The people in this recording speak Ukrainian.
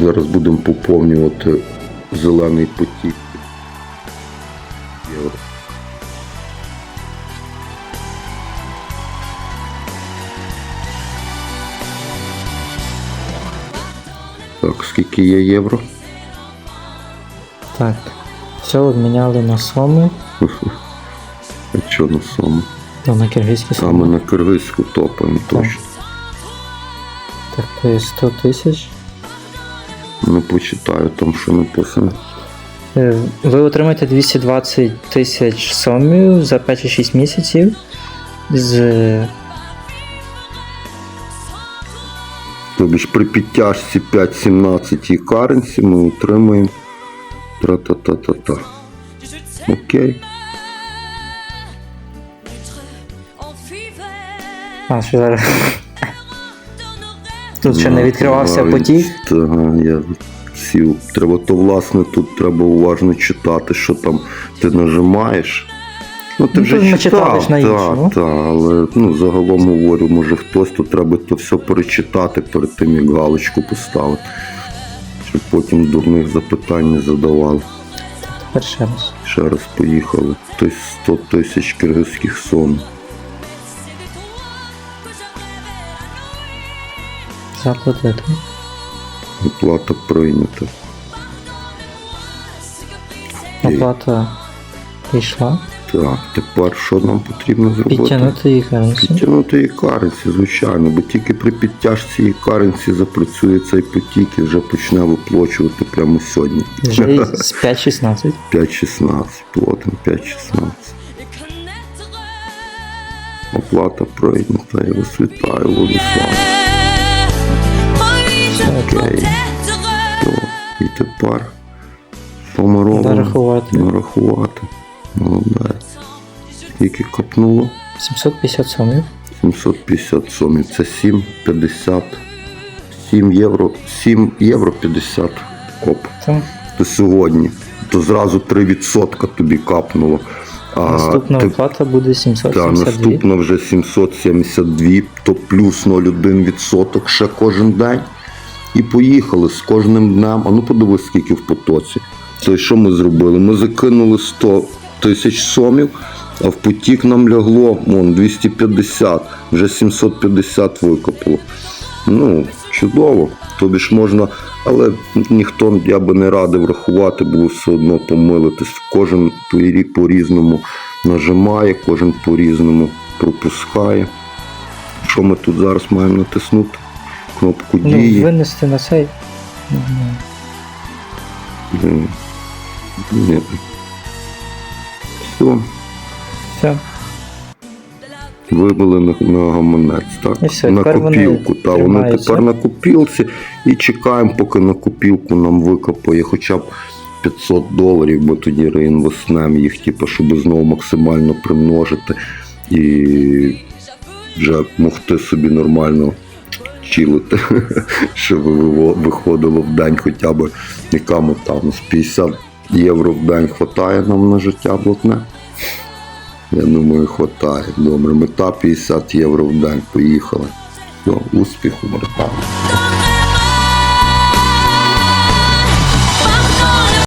Зараз будемо поповнювати зелений потік. Євро. Так, скільки є євро? Так. Все обміняли на соми, А що на суму? ну, на киргизькі Саме на киргизьку топаємо точно. Так, то є 100 тисяч. Не почитаю там, що написано. Е, Ви отримаєте 220 тисяч сомів за 5 чи 6 місяців з Тобі ж при підтяжці 5.17 і каренсі ми отримаємо тра-та-та-та-та. Окей. А, що зараз. Тут ще не відкривався потік. Ага, я сів. Треба то, власне, тут треба уважно читати, що там ти нажимаєш. Ну, ти Ну, вже читав, читаєш на іншому. так, так, але ну, загалом говорю, може хтось, то треба то все перечитати перед тим, як галочку поставити. Щоб потім дурних запитань не задавали. Тепер ще раз. Ще раз поїхали. Тобто 100 тисяч киргизьких сон. Заплатити. Оплата прийнята. Оплата пішла. Так, тепер що нам потрібно зробити? Підтягнути їх currency. Підтягнути і каренці, звичайно, бо тільки при підтяжці і каренці запрацює цей потік і вже почне виплачувати прямо сьогодні. Вже з 5-16. 5.16, платимо 5.16. Оплата прийнята, я вас вітаю, Владислав. Окей. І тепер ми? Нарахувати. Нарахувати. Молодець. Скільки копнуло? 750 сомів. 750 сомів. Це 7,50. 7 євро. 7 євро 50 коп. Там То сьогодні. То зразу 3% тобі капнуло. А наступна ти- оплата буде та, 772. наступна вже 772, то плюс 0,1% ще кожен день. І поїхали з кожним днем. А ну подивись, скільки в потоці. То що ми зробили? Ми закинули 100 тисяч сомів, а в потік нам лягло вон, 250, вже 750 викопало. Ну, чудово. Тобі ж можна, але ніхто я би не радив рахувати, бо все одно помилитись. Кожен по- рі- по-різному нажимає, кожен по-різному пропускає. Що ми тут зараз маємо натиснути? Кнопку Ну, дії. винести на цей. Не знаю. Ні. Все, Все. вивели на, на гаманець, так? І все, на тепер вони копілку. Та, вони тримаються. тепер на копілці і чекаємо, поки на копілку нам викопає хоча б 500 доларів, бо тоді реінвестнемо їх, типу, щоб знову максимально примножити і вже могти собі нормально чилити, щоб виходило в день хоча б якому там з 50 євро в день хватає нам на життя блатне. Я думаю, хватає. Добре, мета 50 євро в день. Поїхали. Все, успіху, братан.